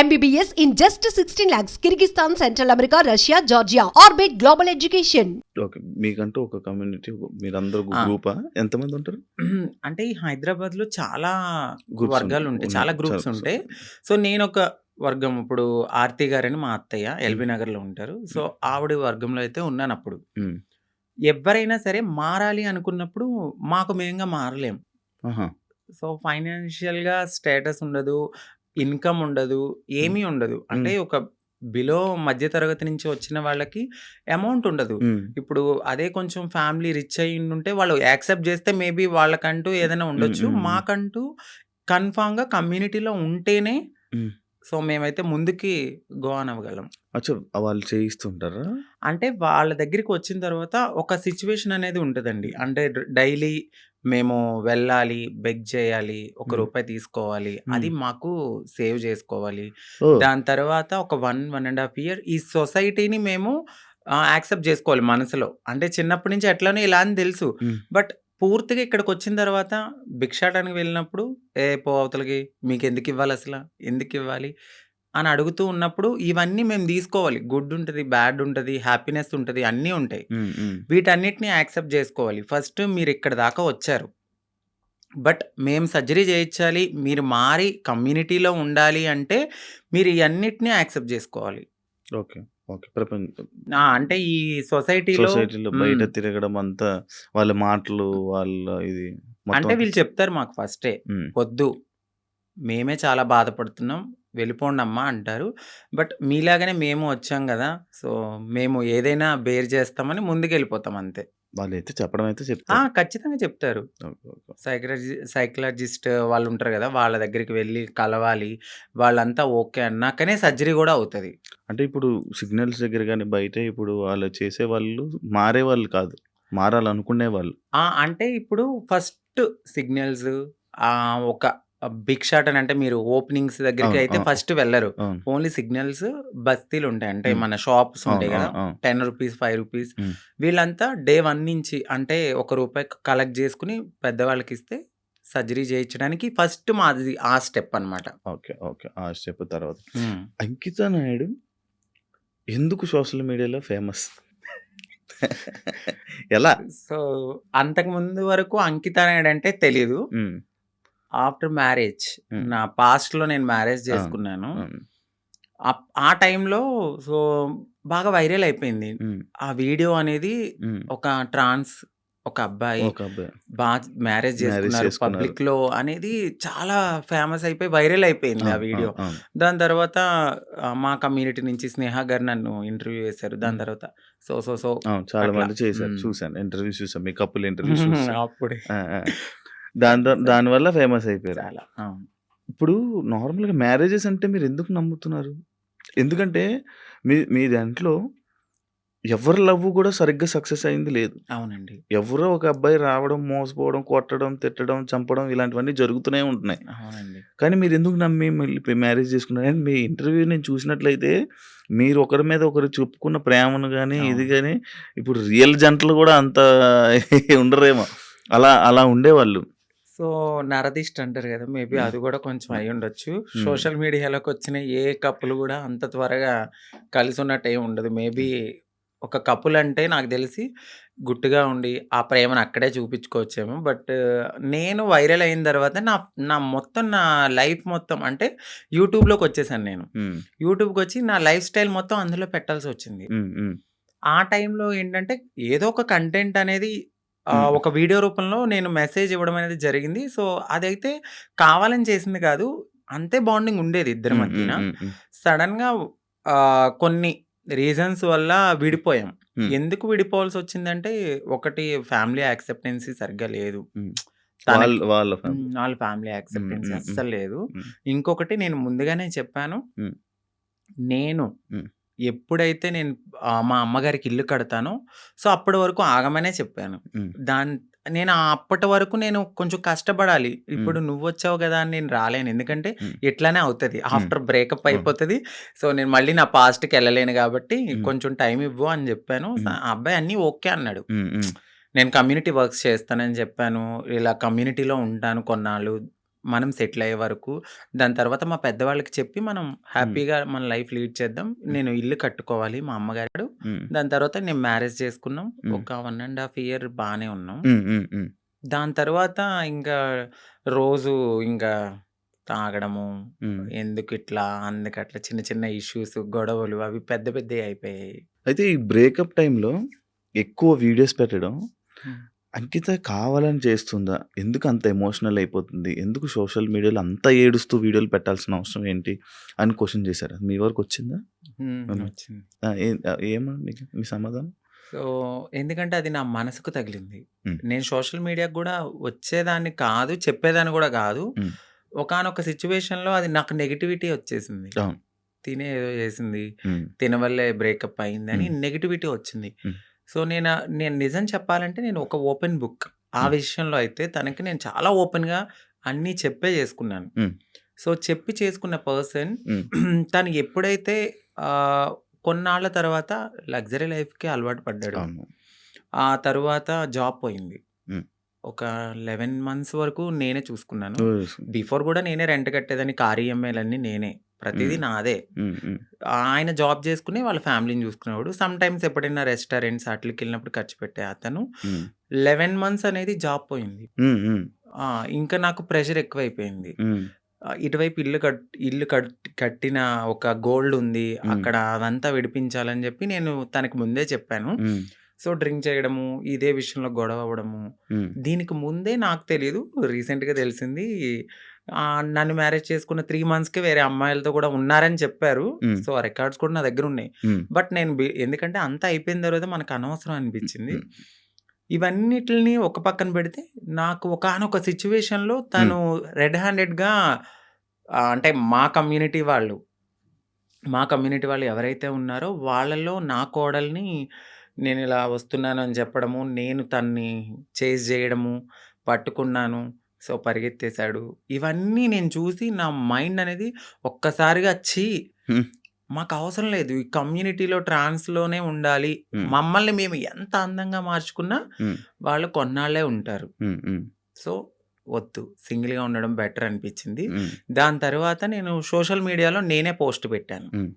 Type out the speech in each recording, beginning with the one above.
MBBS in just 16 lakhs. Kyrgyzstan, Central America, Russia, Georgia. Orbit Global Education. Okay. మీకంటూ ఒక community మీరందరూ! గ్రూపా? ఎంతమంది ఉంటారు? అంటే ఈ హైదరాబాద్‌లో చాలా గ్రూప్స్ వర్గాలుంటాయి. ఉన్నాయి. చాలా చాలా గ్రూప్స్ సో ఉంటాయి. సో, నేనొక వర్గం ఇప్పుడు ఆర్తి గారని మా అత్తయ్య. ఎల్బీ నగర్‌లో ఉంటారు. సో. ఆవిడ వర్గంలో అయితే ఉన్నానప్పుడు. హ్మ్. ఎవ్వరైనా సరే మారాలి అనుకున్నప్పుడు మాకు మేంగా మారలేం. ఆహా! సో, ఫైనాన్షియల్‌గా స్టేటస్ ఉండదు. ఇన్‌కమ్ ఉండదు. హ్మ్. ఏమీ ఉండదు. అంటే హ్మ్. ఒక బిలో మధ్య తరగతి నుంచి వచ్చిన వాళ్ళకి అమౌంట్ ఉండదు. హ్మ్. ఇప్పుడు అదే కొంచెం ఫ్యామిలీ రిచ్ అయ్యుండుంటే వాళ్ళు యాక్సెప్ట్ చేస్తే మేబీ వాళ్ళకంటూ ఏదైనా హ్మ్. ఉండొచ్చు. హ్మ్. హ్మ్. మాకంటూ కన్ఫర్మ్‌గా కమ్యూనిటీలో ఉంటేనే హ్మ్. సో, మేమైతే ముందుకి గో అవ్వగలం. అచ్చా! వాళ్ళు చేయిస్తుంటారా? అంటే వాళ్ళ దగ్గరికి వచ్చిన తర్వాత ఒక సిట్యుయేషన్ అనేది ఉంటదండి. అంటే డైలీ మేము వెళ్ళాలి, బెగ్ చేయాలి, ఒక. రూపాయి తీసుకోవాలి. అది. మాకు సేవ్ చేసుకోవాలి. దాని తర్వాత ఒక 1, 1 ½ ఇయర్ ఈ సొసైటీని మేము యాక్సెప్ట్ చేసుకోవాలి మనసులో. అంటే చిన్నప్పటి నుంచి ఎట్లనో ఇలా అని తెలుసు. బట్ పూర్తిగా ఇక్కడికొచ్చిన తర్వాత భిక్షాటనకి వెళ్ళినప్పుడు, "ఏ పో అవతలకి మీకెందుకివ్వాలసల? ఎందుకివ్వాలి?" అని అడుగుతూ ఉన్నప్పుడు ఇవన్నీ మేము తీసుకోవాలి. గుడ్ ఉంటది, బ్యాడ్ ఉంటది, హ్యాపీనెస్ ఉంటది, అన్నీ ఉంటాయి. వీటన్నిటిని యాక్సెప్ట్ చేసుకోవాలి. ఫస్ట్ మీరిక్కడి దాకా వచ్చారు. బట్ మేము సర్జరీ చేయించాలి, మీరు మారి కమ్యూనిటీలో ఉండాలి అంటే మీరు ఇయన్నిటిని యాక్సెప్ట్ చేసుకోవాలి. ఓకే. ఓకే. ప్రపంచం! అంటే ఈ సొసైటీలో సొసైటీలో బయట. తిరగడం అంతా వాళ్ళ మాటలు, వాళ్ళ ఇది అంటే వీళ్ళు చెప్తారు మాకు ఫస్టే. "వద్దు. మేమే చాలా బాధపడుతున్నాం. వెళ్ళిపోండమ్మా" అంటారు. బట్ మీలాగానే మేము వచ్చాం గదా! సో, మేము ఏదైనా బేర్ చేస్తామని ముందుకెళ్ళిపోతాం అంతే. వాళ్ళైతే చెప్పడం అయితే! చెప్తారు. ఖచ్చితంగా చెప్తారు. సైకాలజీ సైకాలజిస్ట్ వాళ్ళుంటారు గదా! వాళ్ళ దగ్గరికి వెళ్ళి కలవాలి. వాళ్ళంతా ఓకే అన్నాకనే సర్జరీ గూడా అవుతది. అంటే ఇప్పుడు సిగ్నల్స్ దగ్గర గాని, బయట ఇప్పుడు వాళ్ళు చేసేవాళ్ళు మారేవాళ్ళు కాదు. మారాలనుకునేవాళ్ళు. ఆ! అంటే ఇప్పుడు ఫస్ట్ సిగ్నల్స్ ఆహ్, ఒక భిక్షాటన అంటే మీరు ఓపెనింగ్స్ దగ్గరికి. అయితే. ఫస్ట్. అవును. ఓన్లీ సిగ్నల్స్ బస్తీలుంటాయి. అంటే హ్మ్. మన షాప్స్. ఉంటాయి! అవును. అవును. 10 రూపీస్, 5 రూపీస్. వీళ్ళంతా డే 1 నుంచి అంటే ఒక రూపాయి కలెక్ట్ చేసుకొని పెద్దవాళ్ళకిస్తే సర్జరీ చేయించడానికి ఫస్ట్ మాది ఆ స్టెప్ అన్నమాట. ఓకే. ఓకే. ఆ స్టెప్ తర్వాత. అంకిత నాయుడు ఎందుకు సోషల్ మీడియాలో ఫేమస్? ఎలా? సో, అంతకుముందు వరకు అంకిత నాయుడు అంటే తెలీదు. హ్మ్. After marriage. నా పాస్ట్‌లో నేను మ్యారేజ్! చేసుకున్నాను. ఆ టైంలో సో, బాగా వైరల్ అయిపోయింది. ఆ వీడియో అనేది. ఒక ట్రాన్స్ ఒక అబ్బాయి ఒక అబ్బాయి. బా మ్యారేజ్ చేసుకున్నారు చేసుకున్నారు. పబ్లిక్‌లో అనేది చాలా ఫేమస్ అయిపోయి వైరల్ అయిపోయింది ఆ. వీడియో. దాని తర్వాత మా కమ్యూనిటీ నుంచి స్నేహ గారు నన్ను ఇంటర్వ్యూ చేశారు. దాని. తర్వాత సో, సో, సో. చాలా. మంది చేశారు. చూసాను. ఇంటర్వ్యూస్ చూసాను. మీ కపుల్ ఇంటర్వ్యూస్ చూసా. అప్పుడే. సో దానివల్ల ఫేమస్ అయిపోయారు. చాలా. అవును. ఇప్పుడు నార్మల్‌గా మ్యారేజెస్ అంటే మీరు ఎందుకు నమ్ముతున్నారు? ఎందుకంటే మీ మీ దాంట్లో ఎవరి లవ్ కూడా సరిగ్గా సక్సెస్ అయింది లేదు. అవునండి. ఎవరో ఒక అబ్బాయి రావడం, మోసపోవడం, కొట్టడం, తిట్టడం, చంపడం ఇలాంటివన్నీ జరుగుతూనే ఉంటున్నాయి. అవునండి. కానీ మీరు ఎందుకు నమ్మి మళ్ళీ మ్యారేజ్ చేసుకున్నారు? అండ్ మీ ఇంటర్వ్యూ నేను చూసినట్లయితే మీరు ఒకరి మీద ఒకరు చెప్పుకున్న ప్రేమను గాని, ఇది. గాని ఇప్పుడు రియల్ జంటలు కూడా అంత ఉండరేమో. అలా అలా ఉండేవాళ్ళు. సో, నరదిష్టి అంటారు గదా! మేబీ. అది గూడా కొంచెం హ్మ్. అయ్యుండొచ్చు. హ్మ్. సోషల్ మీడియాలోకొచ్చిన ఏ కపుల్ గూడా అంత త్వరగా కలిసున్నట్టు ఏమి ఉండదు. మేబీ. ఒక కపుల్ అంటే నాకు తెలిసి గుట్టుగా ఉండి ఆ ప్రేమను అక్కడే చూపించుకోవచ్చేమో. బట్ నేను వైరల్ అయిన తర్వాత నా నా మొత్తం నా లైఫ్ మొత్తం అంటే యూట్యూబ్‌లోకొచ్చేసాను నేను. హ్మ్. యూట్యూబ్‌కొచ్చి నా లైఫ్ స్టైల్ మొత్తం అందులో పెట్టాల్సొచ్చింది. హ్మ్. హ్మ్. ఆ టైంలో ఏంటంటే ఏదో ఒక కంటెంట్ అనేది. ఒక వీడియో రూపంలో నేను మెసేజ్ ఇవ్వడం అనేది జరిగింది. సో, అదైతే కావాలని చేసింది కాదు. అంతే బాండింగ్ ఉండేది ఇద్దరి. మధ్యన. సడెన్‌గా ఆహ్, కొన్ని రీజన్స్ వల్ల విడిపోయాం. ఎందుకు విడిపోవాల్సొచ్చిందంటే ఒకటి ఫ్యామిలీ యాక్సెప్టెన్సీ సరిగ్గా లేదు. వాళ్ళ. ఫ్యామిలీ. యాక్సెప్టెన్సీ. అస్సలు లేదు. ఇంకొకటి నేను ముందుగానే చెప్పాను. నేను. ఎప్పుడైతే నేను మా అమ్మగారికి ఇల్లు కడతానో సో, అప్పటి వరకు ఆగమనే చెప్పాను. దాన్ నేను అప్పటి వరకు నేను కొంచెం కష్టపడాలి. ఇప్పుడు నువ్వొచ్చావు గదా! అని నేను రాలేను. ఎందుకంటే హ్మ్. ఇట్లానే అవుతది. After breakup. అయిపోతది. సో, నేను మళ్ళీ నా పాస్ట్‌కెళ్ళలేను గాబట్టి హ్మ్. కొంచెం టైమ్ ఇవ్వు అని. ఆ అబ్బాయి అన్నీ ఓకే అన్నాడు. నేను కమ్యూనిటీ వర్క్స్ చేస్తానని చెప్పాను. ఇలా కమ్యూనిటీలో ఉంటాను కొన్నాళ్ళు. మనం సెటిల్ అయ్యే వరకు దాని తర్వాత మా పెద్దవాళ్ళకి చెప్పి మనం హ్యాపీగా మన లైఫ్ లీడ్ చేద్దాం నేను ఇల్లు కట్టుకోవాలి మా అమ్మగారు హ్మ్. దాని తర్వాత నేను మ్యారేజ్ చేసుకున్నాం హ్మ్. ఒక వన్ అండ్ హాఫ్ ఇయర్ బాగానే ఉన్నాం హ్మ్. హ్మ్. హ్మ్. దాని తర్వాత ఇంకా రోజు ఇంకా తాగడము హ్మ్. ఎందుకు ఇట్లా అందుకు అట్లా చిన్న చిన్న ఇష్యూస్ గొడవలు అవి పెద్ద పెద్దవి అయిపోయాయి అయితే ఈ బ్రేకప్ టైంలో ఎక్కువ వీడియోస్ పెట్టడం హ్మ్. అంకిత కావాలని చేస్తుందా? ఎందుకు అంత ఎమోషనల్ అయిపోతుంది? ఎందుకు సోషల్ మీడియాలో అంత ఏడుస్తూ వీడియోలు పెట్టాల్సిన అవసరం ఏంటి? అని క్వెషన్ చేశారా? మీ? హ్మ్. హ్మ్. వచ్చింది. ఆ! ఏ ఆహ్, ఏమని మీకు మీ సమాధానం? సో, ఎందుకంటే అది నా మనసుకు తగిలింది. హ్మ్. నేను సోషల్ మీడియాకి గూడా వచ్చేదాన్ని కాదు, చెప్పేదాన్ని గూడా గాదు. హ్మ్. ఒకానొక సిట్యుయేషన్‌లో అది నాకు నెగటివిటీ వచ్చేసింది. అవును. తినే ఏదో చేసింది. హ్మ్. తిన వల్లే బ్రేకప్ అయిందని హ్మ్. నెగటివిటీ వచ్చింది. హ్మ్. సో, నేనా నేను నిజం చెప్పాలంటే నేను ఒక ఓపెన్ బుక్. ఆ. విషయంలో అయితే తనకి నేను చాలా ఓపెన్‌గా అన్నీ చెప్పే చేసుకున్నాను. సో, చెప్పి చేసుకున్న పర్సన్. తను ఎప్పుడైతే కొన్నాళ్ళ తర్వాత లగ్జరీ లైఫ్‌కి అలవాటు పడ్డాడు. ఆ తరువాత జాబ్ పోయింది. ఒక 11 మంత్స్ వరకు నేనే చూసుకున్నాను. బిఫోర్ గూడా నేనే రెంట్ కట్టేదాన్ని. కార్ ఈఎంఐలన్నీ నేనే. ప్రతీదీ. నాదే. ఆయన జాబ్ చేసుకొని వాళ్ళ ఫ్యామిలీని చూసుకునేవాడు. సమ్‌టైమ్స్ ఎప్పుడైనా రెస్టారెంట్స్ ఆటిలకెళ్ళినప్పుడు ఖర్చు పెట్టే అతను. 11 మంత్స్ అనేది జాబ్ పోయింది. ఇంకా నాకు ప్రెషర్ ఎక్కువైపోయింది. ఇటువైపు ఇల్లు కట్ ఇల్లు కట్ కట్టిన ఒక గోల్డ్ ఉంది. అక్కడ అదంతా విడిపించాలని చెప్పి నేను తనకి ముందే చెప్పాను. సో, డ్రింక్ చేయడము, ఇదే విషయంలో గొడవ అవ్వడము. దీనికి ముందే నాకు తెలీదు. రీసెంట్‌గా తెలిసింది. నన్ను మ్యారేజ్ చేసుకున్న 3 మంత్స్‌కే వేరే అమ్మాయిలతో కూడా ఉన్నారని చెప్పారు. సో, ఆ రికార్డ్స్ కూడా నా దగ్గరున్నాయి. హ్మ్. బట్ నేను ఎందుకంటే అంతా అయిపోయిన తర్వాత మనకు అనవసరం. అనిపించింది. హ్మ్. ఇవన్నిటిల్ని ఒక పక్కన పెడితే నాకు ఒకానొక సిట్యుయేషన్‌లో హ్మ్. తను రెడ్ హ్యాండెడ్‌గా అంటే మా కమ్యూనిటీ వాళ్ళు మా కమ్యూనిటీ వాళ్ళు ఎవరైతే ఉన్నారో వాళ్ళలో నా కోడల్ని నేనిలా వస్తున్నానని చెప్పడము, నేను తన్ని చేజ్ జేయడము, పట్టుకున్నాను. సో, పరిగెత్తేసాడు. ఇవన్నీ నేను చూసి నా మైండ్ అనేది ఒక్కసారిగా ఛీ! హ్మ్. మాకవసరం లేదు. ఈ కమ్యూనిటీలో ట్రాన్స్‌లోనే ఉండాలి. హ్మ్. మమ్మల్ని మేము ఎంత అందంగా మార్చుకున్నా హ్మ్. వాళ్ళు కొన్నాళ్ళే ఉంటారు. హ్మ్. హ్మ్. సో, వద్దు. సింగిల్‌గా ఉండడం బెటర్ అనిపించింది. హ్మ్. దాని తర్వాత నేను సోషల్ మీడియాలో నేనే పోస్ట్ పెట్టాను. హ్మ్.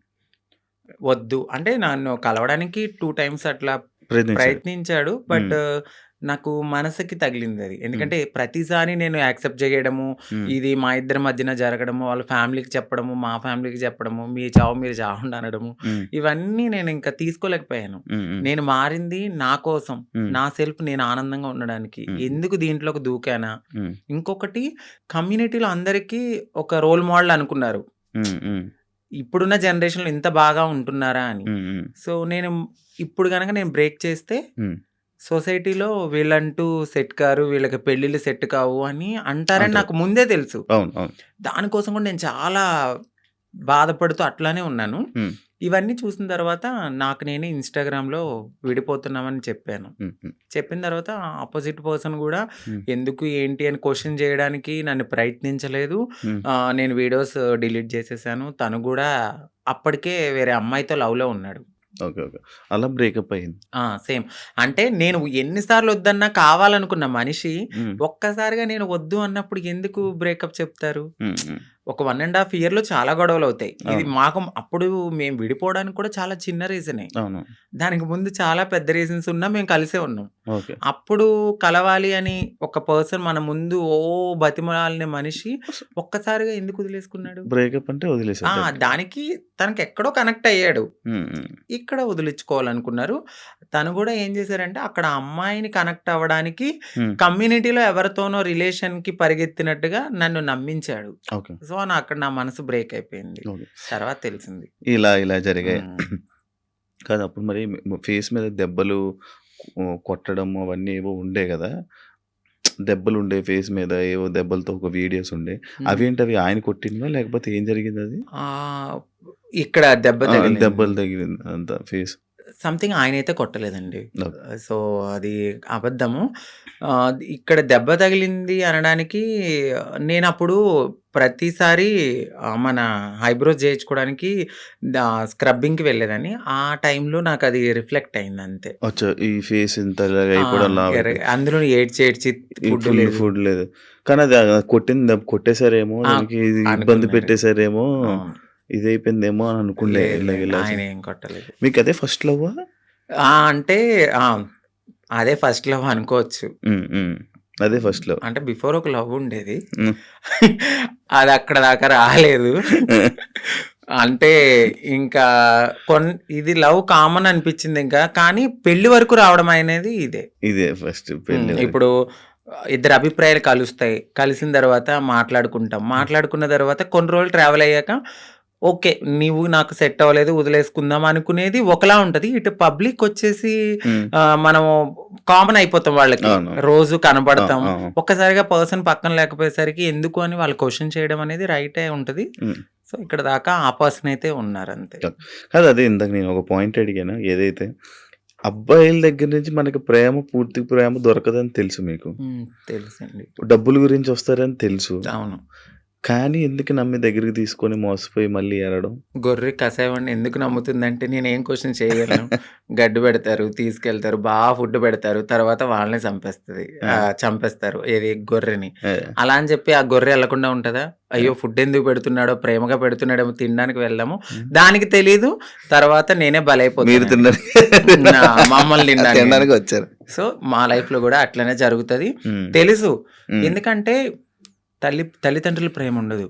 వద్దు. అంటే నన్ను కలవడానికి 2 టైమ్స్ అట్లా ప్రయత్నించారు. ప్రయత్నించాడు. బట్ హ్మ్. నాకు మనసుకి తగిలిందది. హ్మ్. ఎందుకంటే ప్రతిసారి నేను యాక్సెప్ట్ చేయడము. ఇది మా ఇద్దరి మధ్యన జరగడము, వాళ్ళ ఫ్యామిలీకి చెప్పడము, మా ఫ్యామిలీకి చెప్పడము, మీ చావు మీరు చావండి అనడము. ఇవన్నీ నేను ఇంకా తీసుకోలేకపోయాను. నేను మారింది నా కోసం. నా సెల్ఫ్ నేను ఆనందంగా ఉండడానికి. ఎందుకు దీంట్లోకి దూకానా? ఇంకొకటి కమ్యూనిటీలో అందరికీ ఒక రోల్ మోడల్ అనుకున్నారు. ఇప్పుడున్న జనరేషన్‌లో ఇంత బాగా ఉంటున్నారా అని. సో, నేను ఇప్పుడు గనక నేను బ్రేక్ చేస్తే. సొసైటీలో వీళ్ళంటూ సెట్ కారు, వీళ్ళకి పెళ్ళిళ్ళు సెట్ కావు అని అంటారని అంటారు. నాకు ముందే తెలుసు. అవును. అవును. దానికోసం కూడా నేను చాలా బాధపడుతూ అట్లానే ఉన్నాను. ఇవన్నీ చూసిన తర్వాత నాకు నేనే ఇన్‌స్టాగ్రామ్‌లో విడిపోతున్నామని చెప్పాను. చెప్పిన తర్వాత అపోజిట్ పర్సన్ హ్మ్. ఎందుకు, ఏంటి అని క్వెషన్ చేయడానికి నన్ను ప్రయత్నించలేదు. నేను వీడియోస్ డిలీట్ చేసేసాను. తను గూడా అప్పటికే వేరే అమ్మాయితో లవ్‌లో ఉన్నాడు. ఓకే. ఓకే. అలా బ్రేకప్ అయింది. ఆ! సేమ్. అంటే నేను ఎన్ని సార్లు వద్దన్నా కావాలనుకున్న మనిషి. ఒక్కసారిగా నేను వద్దు అన్నప్పుడు ఎందుకు బ్రేకప్ చెప్తారు? హ్మ్. హ్మ్. ఒక 1 ½ ఇయర్‌లో చాలా గొడవలవుతాయి. ఇది అవును. మాకు అప్పుడు మేము విడిపోవడానికి కూడా చాలా చిన్న రీజనే. దానికి ముందు చాలా పెద్ద రీజన్స్ ఉన్నా మేము కలిసే ఉన్నాం. అప్పుడు కలవాలి అని ఒక పర్సన్ మన ముందు ఓ బతిమలాడిన మనిషి ఒక్కసారిగా ఎందుకు వదిలేసుకున్నాడు? బ్రేకప్ అంటే. దానికి తనకెక్కడో కనెక్ట్ అయ్యాడు. ఇక్కడ వదిలించుకోవాలనుకున్నారు. తను గూడా ఏం చేశారంటే అక్కడ అమ్మాయిని కనెక్ట్ అవ్వడానికి. కమ్యూనిటీలో ఎవరితోనో రిలేషన్‌కి పరిగెత్తినట్టుగా నన్ను నమ్మించాడు. సో, నా అక్కడ నా మనసు బ్రేక్ అయిపోయింది. తర్వాత తెలిసింది. ఇలా ఇలా జరిగాయి. కాదు అప్పుడు మరి ఫేస్ మీద దెబ్బలు కొట్టడం అవన్నీ ఏవో ఉండే గదా! దెబ్బలుండే ఫేస్ మీద ఏవో దెబ్బలతో ఒక వీడియోస్ ఉండే. హ్మ్. అవేంటవి ఆయన కొట్టినవా? లేకపోతే ఏం జరిగిందది? ఆహ్, ఇక్కడ దెబ్బ. దెబ్బలు తగిలింది అంతా ఫేస్. సంథింగ్ ఆయనైతే కొట్టలేదండి. ఓకే. సో, అది అబద్ధము. ఇక్కడ దెబ్బ తగిలింది అనడానికి నేనప్పుడు ప్రతిసారి ఆహ్, మన ఐబ్రోస్ చేయించుకోవడానికి స్క్రబ్బింగ్‌కి వెళ్ళేదాన్ని. ఆ టైంలో నాకది రిఫ్లెక్ట్ అయిందంతే. అచ్చా! ఈ ఫేస్ ఇంత అందులో ఏడ్చి, ఏడ్చి ఫుడ్ లేదు. ఫుడ్ లేదు. కానీ అది కొట్టింది దెబ్బ కొట్టేసారేమో, ఆ! ఇది. ఇదైపోయిందేమో అని. ఇలా ఆయన ఏం కొట్టలేదు. మీకదే ఫస్ట్ లవ్వా? ఆ! అంటే! అదే ఫస్ట్ లవ్ అనుకోవచ్చు. అదే ఫస్ట్ లవ్. అంటే బిఫోర్ ఒక లవ్ ఉండేది. అది అక్కడ దాకా రాలేదు. అంటే ఇంకా కొన్ ఇది లవ్ కామన్ అనిపించింది ఇంకా. కానీ పెళ్ళి వరకు రావడం అనేది ఇదే. ఇదే ఫస్ట్. పెళ్ళి. ఇప్పుడు ఇద్దరి అభిప్రాయాలు కలుస్తాయి. కలిసిన తర్వాత మాట్లాడుకుంటాం. మాట్లాడుకున్న తర్వాత కొన్ని రోజులు ట్రావెల్ అయ్యాక ఓకే. నీవు నాకు సెట్ అవ్వలేదు వదిలేసుకుందాం అనుకునేది ఒకలా ఉంటది. ఇటు పబ్లిక్ వచ్చేసి మనము కామన్ అయిపోతాం వాళ్ళకి. రోజు. ఆ! ఒక్కసారిగా పర్సన్ పక్కన లేకపోయేసరికి ఎందుకు అని వాళ్ళు క్వెషన్ చేయడం అనేది రైటే ఉంటది. హ్మ్. సో, ఇక్కడ దాకా ఆ పర్సన్ అయితే ఉన్నారంతే. కాదు అదే ఇందాక నేను ఒక పాయింట్ అడిగాను. ఏదైతే అబ్బాయిల దగ్గర నుంచి మనకి ప్రేమ పూర్తి ప్రేమ దొరకదని తెలుసు మీకు. హ్మ్. తెలుసండి. డబ్బుల గురించి వస్తారని తెలుసు. అవును. కానీ ఎందుకు నమ్మి దగ్గరికి తీసుకొని మోసపోయి మళ్ళీ ఏడడం? గొర్రె కసాయవాడిని ఎందుకు నమ్ముతుందంటే నేనేం క్వెషన్ చేయగలను. గడ్డి పెడతారు, తీసుకెళ్తారు, బాగా ఫుడ్ పెడతారు. తర్వాత వాళ్ళనే చంపేస్తది. చంపేస్తారు. ఏది గొర్రెని. అలా అని చెప్పి ఆ గొర్రె ఎళ్ళకుండా ఉంటదా? అయ్యో! ఫుడ్ ఎందుకు పెడుతున్నాడో, ప్రేమగా పెడుతున్నాడేమో తినడానికి వెళ్దాము. దానికి తెలీదు. తర్వాత నేనే మీరు బలైపోతానండి. తినడానికి నా మమ్మల్ని. తినడానికి వచ్చారు. సో, మా లైఫ్‌లో గూడా అట్లనే జరుగుతది. తెలుసు. ఎందుకంటే తల్లి తల్లిదండ్రుల ప్రేమ ఉండదు.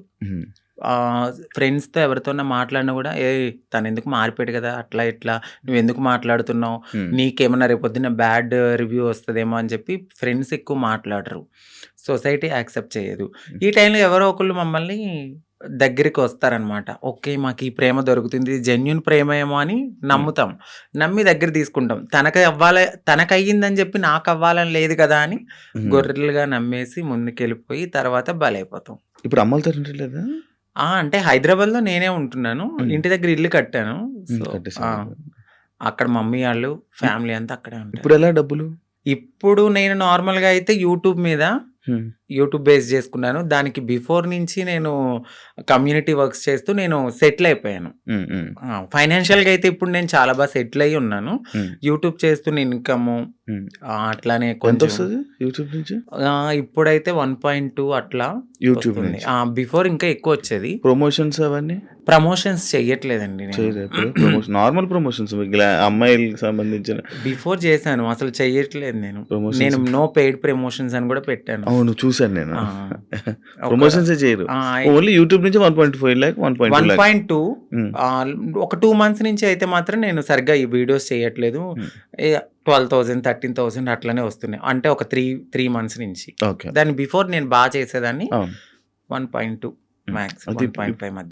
ఫ్రెండ్స్‌తో ఎవరితోన్నా మాట్లాడినా గూడా ఏయ్! తనెందుకు మారిపోయాడు గదా! అట్లా ఇట్లా నువ్వెందుకు మాట్లాడుతున్నావు? హ్మ్. నీకేమన్నా రేపొద్దున్న బ్యాడ్ రివ్యూ వస్తదేమో అని చెప్పి ఫ్రెండ్స్ ఎక్కువ మాట్లాడరు. సొసైటీ యాక్సెప్ట్ చేయదు. ఈ టైంలో ఎవరో ఒకళ్ళు మమ్మల్ని దగ్గరికి వస్తారనమాట. ఓకే. మాకు ఈ ప్రేమ దొరుకుతుంది. జెన్యూన్ ప్రేమేమో అని నమ్ముతాం. నమ్మి దగ్గర తీసుకుంటాం. తనకి అవ్వాలి తనకయ్యిందని చెప్పి నాకవ్వాలని లేదు కదా! అని. గొర్రెలుగా నమ్మేసి ముందుకెళ్ళిపోయి తర్వాత బలైపోతాం. ఇప్పుడు అమ్మలతో? ఆ! అంటే హైదరాబాద్‌లో నేనే ఉంటున్నాను. ఇంటి దగ్గర ఇల్లు కట్టాను. అక్కడ మమ్మీ ఆళ్ళు, ఫ్యామిలీ అంతా అక్కడే ఉంటారు. ఇప్పుడెలా డబ్బులు? ఇప్పుడు నేను నార్మల్‌గా అయితే యూట్యూబ్ మీద. యూట్యూబ్ బేస్ చేసుకున్నాను. దానికి బిఫోర్ నుంచి నేను కమ్యూనిటీ వర్క్స్ చేస్తూ నేను సెటిల్ అయిపోయాను. ఫైనాన్షియల్‌గా అయితే ఇప్పుడు నేను చాలా బాగా సెటిల్ అయ్యి ఉన్నాను. యూట్యూబ్ చేస్తున్న ఇన్‌కము అట్లానే కొంచెం యూట్యూబ్ నుంచి? ఇప్పుడైతే 1.2 అట్లా యూట్యూబ్ వస్తుంది. నుంచి. ఆ! బిఫోర్ ఇంకా ఎక్కువొచ్చేది. ప్రమోషన్స్ అవన్నీ? ప్రమోషన్స్ చెయ్యట్లేదండి నార్మల్ ప్రమోషన్స్ అమ్మాయిలకి సంబంధించిన బిఫోర్ చేశాను. అసలు చెయ్యట్లేదు నేను. నేను నో పెయిడ్ ప్రమోషన్స్ అని కూడా పెట్టాను. అవును చూసాను నేను. ఆ! ఒక ప్రమోషన్సే చేయరు. ఓన్లీ యూట్యూబ్ నుంచి 1.5 లాక్ 1.2 లాక్. 1.2 హ్మ్. ఆహ్, ఒక 2 మంత్స్ నుంచి అయితే మాత్రం నేను సరిగ్గా ఈ వీడియోస్ చేయట్లేదు. హ్మ్. ఏ 12,000, 13,000 అట్లనే వస్తున్నాయి. అంటే ఒక 3, 3 మంత్స్ నుంచి. దాని బిఫోర్ నేను బా చేసేదాన్ని. అవును. 1.2 హ్మ్. మాక్స్ అది ఇప్పుడు 1.5 మధ్య.